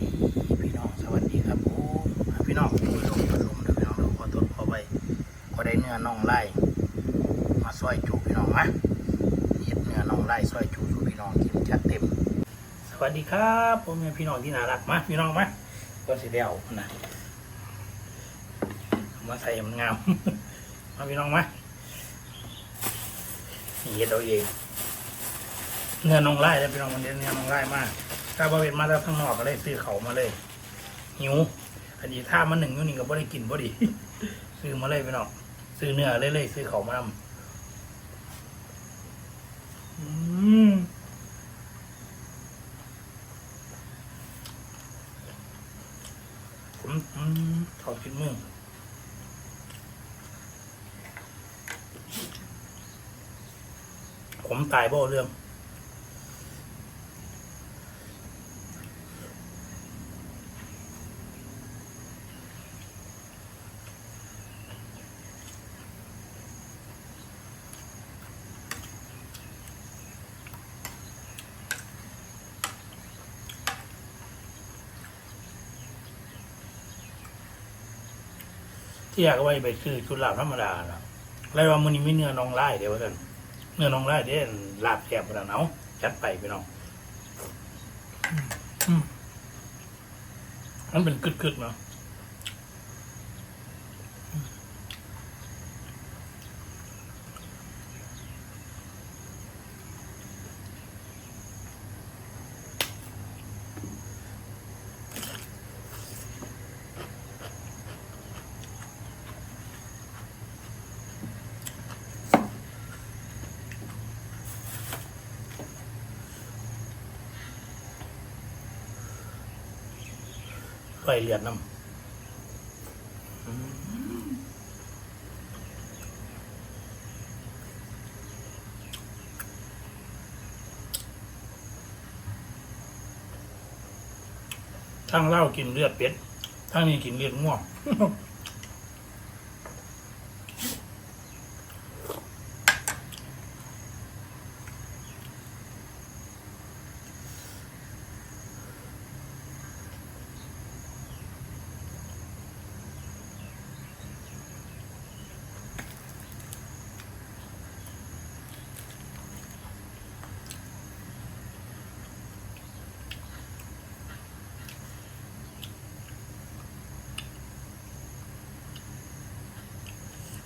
ดีพี่น้องสวัสดีครับผมพี่น้องผู้ชมผู้ชมเด้อพี่น้องเด้อขอโทษขอไปขอได้เนื้อน่องไล่มาซอยจุพี่น้องนะเห็ดเนื้อน่องไล่ซอยจุอยู่พี่น้องกินจัดเต็ม สวัสดีครับผมเป็นพี่น้องที่น่ารักมาพี่น้องมาก็สิเดียวนะเอามาใส่มันงามมาพี่น้องมาเห็ดเอาเองเนื้อน่องไล่แล้วพี่น้องมันเน้นเนื้อน่องไล่มาก ถ้าบริเวณมาแล้วข้างนอกก็เลยซื้อเขามาเลย หิว อันนี้ถ้ามันหนึ่งอยู่นี่ก็บ่ได้กินพอดี ซื้อมาเลยพี่น้องซื้อเนื้อเลยเลยซื้อเขามานำอืมผมอืมขอกินมือผมตายบ่เรื่อง ที่อยากเอาไว้ไปซื้อชุดลาบธรรมดานะแล้วว่ามันนี้มีเนื้อน้องไล่เดี๋ยวว่ากันเนื้อน้องไล่เดี๋ยวลาบแซ่บแล้วเนาะจัดไปพี่น้องอืมอืมมันเป็นกึดๆเนาะ ไฟเลียดน้ำทั้งเหล้ากินเลือดเป็ดทั้งนี้กินเลือดง่วง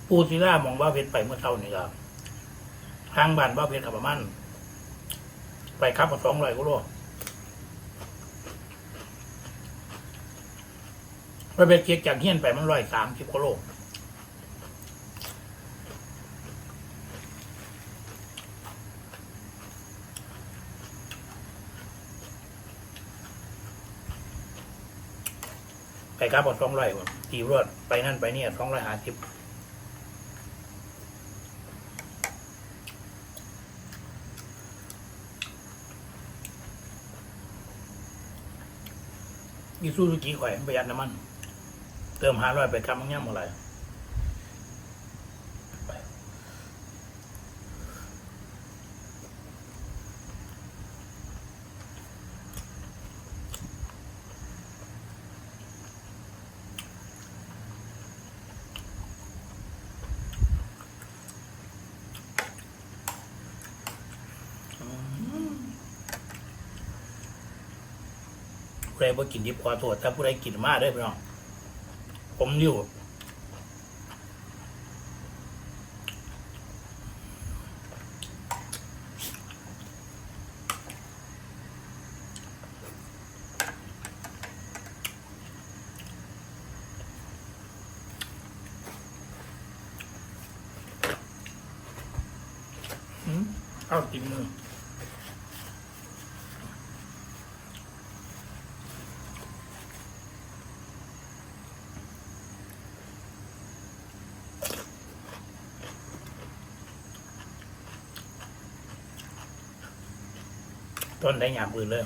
ปูศิลามองว่าเพชรไปเมื่อเช้านี่ครับทางบ้านว่าเพชรกับประมาณไปครับมาสองร้อยกิโลไปเป็นเกียจากเฮียนไปมันร้อยสามสิบกิโลไปครับมาสองร้อยตีรวดไปนั่นไปเนี่ยสองร้อยห้าสิบ มีซูซูกิข่อยประหยัดน้ำมัน เติมหาร้อยไปกำมันย่ำอะไร ผู้ใดบ่กินดิบขอโทษ ถ้าผู้ใดกินมาได้อพี่น้อง ผมอยู่อืมเอากินมือ ต้นได้ยามอื่นเลย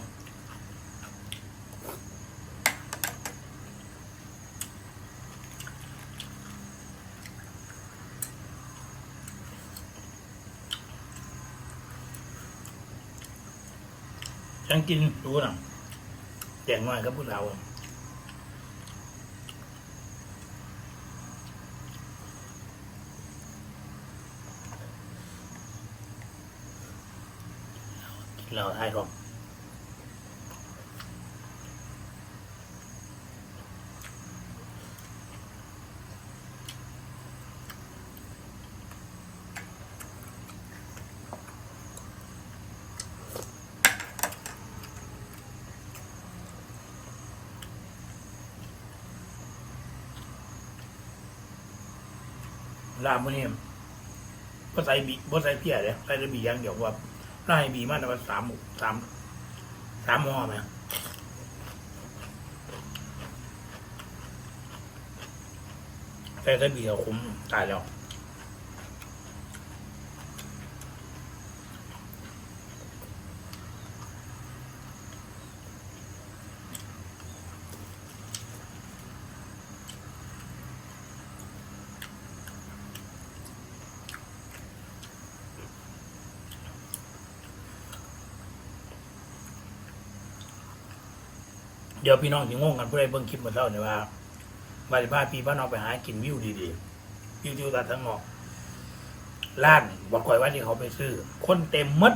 ฉันกินดูหนะแจงน้อยกับพวกเรา เราให้ก่อนลาบมันนี่ก็ใส่บีบ่ใส่เพี้ยเลยใส่แต่บีอย่างเดียวว่า ได้บีมาแต่ว่าสามสามสามหม้อไหมแต่ถ้าบีเราคุ้มตายแล้ว เดี๋ยวพี่น้องถึงงงกันผู้ใดเบิ่งคลิปมาเท่าเนี่ยว่าบาริบ้าพี่บ้านนอกไปหากินวิวดีๆวิวทิวทัศน์ทั้งนอกร้านบอกก่อยว่าที่เขาไปซื้อ คนเต็มมด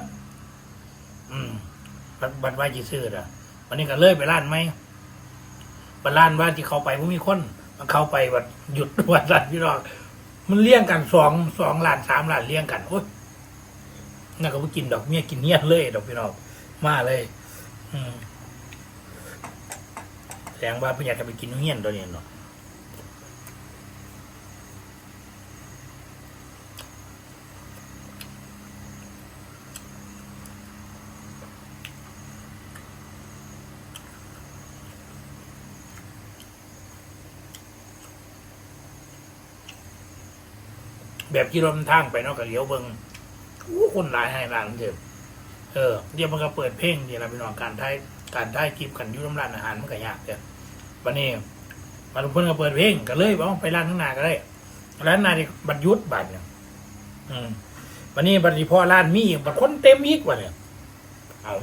อืมบัดบัดว่าจีซื้ออะวันนี้ก็เลยไปร้านไหมบัดร้านว่าที่เขาไปไม่มีคนมันเข้าไปบัดหยุดวัดร้านพี่น้องมันเลี้ยงกันสองสองร้านสามร้านเลี้ยงกันโอ๊ยน่าก็ไปกินดอกเมียกินเงี้ยเลยดอกพี่น้องมาเลย อืม แสดงว่าพิ่อยากจะไปกินเฮี้ยนตัวนี้เนาะแบบที่รถมันทางไปเนาะก็เลี้ยวเบิงอู้คนหลายให้ร้านเถอะเออเดี๋ยวมันก็เปิดเพลงนี่ละพี่น้องการไทย การท้ายคลิปกันยุ่งร้านอาหารมันก็ยากเด้อวันนี้มาลุงเพิ่นก็เปิดเพลงก็เลยบอกไปร้านข้างหน้าก็ได้ร้านหน้าที่บัตรยุทธบัตรเนี่ยอืมวันนี้บัตรที่พ่อร้านมีอีกบัตรคนเต็มอีกว่าเนี่ยเอา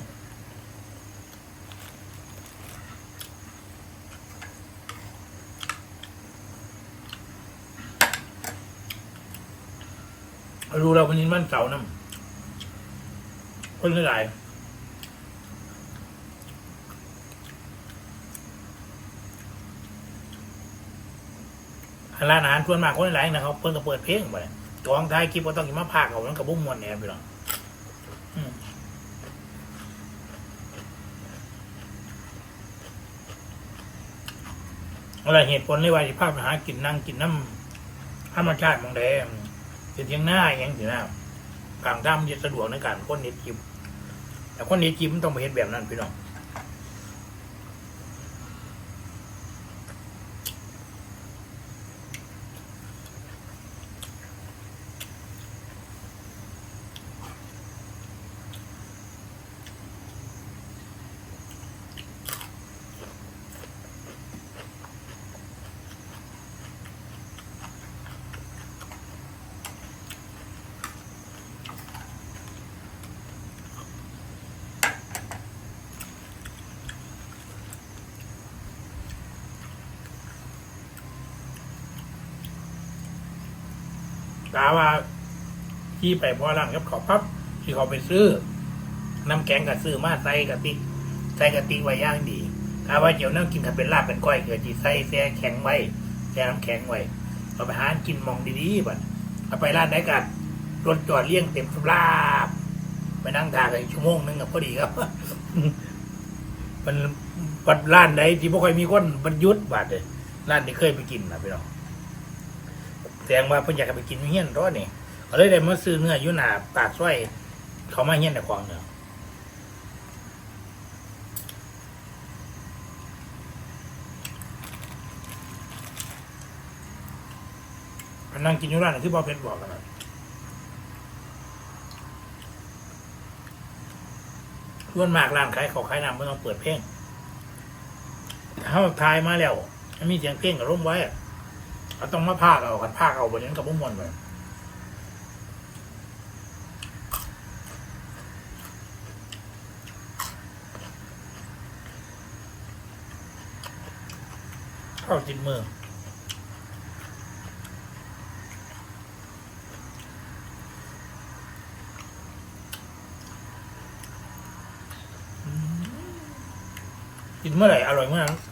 ดูเราวันนี้มันเสาร์น้ำคนหลาย ร้านอาหารส่วนมากคนหลายนะครับเพิ่นก็เปิดเพลงไปกองท้ายคลิปก็ต้องกินมาพากเอามันกับบุ้มมวนเนี่ยพี่น้องอะไรเหตุผลเลยว่าที่ภาพไปหากินนั่งกินน้ำธรรมชาติมองแดงเป็นเทียงหน้าอย่างสินะกลางถ้ำจะสะดวกในการคนเน็ตจิบแต่คนเน็ตจิบมันต้องไปเห็นแบบนั้นพี่น้อง กาว่าที่ไปพอร้านกับเขาปั๊บที่เขาไปซื้อ น้ำแกงกับซื้อมาใส่กะติกใส่กะติกไว้ย่างดีกาว่าเดี๋ยวนั่งกินกับเป็นลาบเป็นก้อยเกิดจีใส่แช่แข็งไว้แช่น้ำแข็งไว้เอาไปหากินมองดีๆบัดเอาไปร้านไหนกันรถจอดเลี้ยงเต็มสลาบไปนั่งทานกันชั่วโมงนึงกับพอดีครับ มันบัดร้านไหนที่ไม่ค่อยมีคนบรรยุทธ์บาดเลยร้านที่เคยไปกินนะพี่น้อง แสดงว่าเพิ่นอยากไปกินอยู่เฮียนร้อนนี่เขาเลยได้มาซื้อเนื้ออยู่หน้าปากซอย เขามาเฮียนในควางเนาะอันนั่งกินอยู่ร้านนที่บอเพชรบอกกันนะส่วนมากร้านขายเขาขายน้ำไม่ต้องเปิดเพลงถ้าทายมาแล้ว มีเสียงเพลงกับร่มไว้อะ เราต้องมาพากเอากันพากเอาบนนั้นกับพวกมวลไปข้าวจินมือกินเมื่อไหร่อร่อยเมื่อนั้น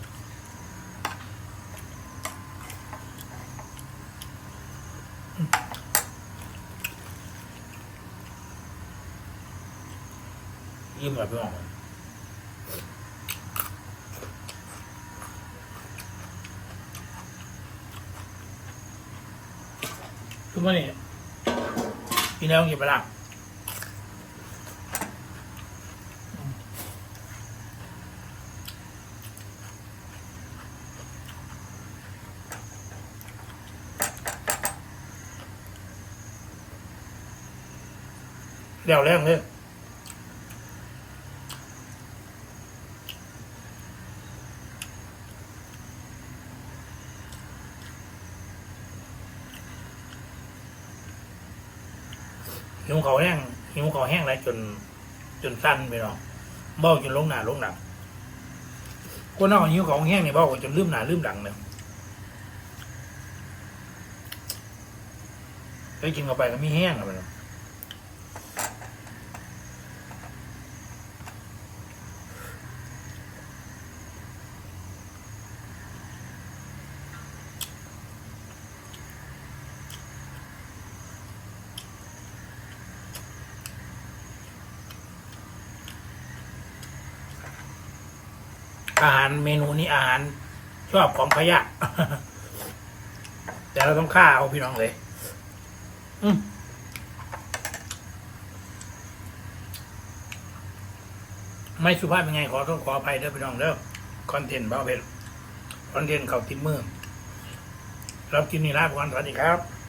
ยิ้มแบบพี่น้องทุกวันนี้พี่น้องกินไปละเดี๋ยวแรงเลย หิวเขาแห้งหิวเขาแห้งไรจน จนสั้นไปเนาะเบ้าจนลงหนาลงหนักคนนอกหิวเขาแห้งเนี่ยเบ้าจนลืมหนาลืมหลังเลยไปกินเข้าไปก็มีแห้งอะไปเนาะ อาหารเมนูนี้อาหารชอบของพะยะแต่เราต้องฆ่าเอาพี่น้องเลยอืมไม่สุภาพยังไงขอโทษขออภัยเด้อพี่น้องเด้อคอนเทนต์บ้าเพลคอนเทนต์เขาติดมือรับกินนี่ลาไปก่อนสวัสดีครับ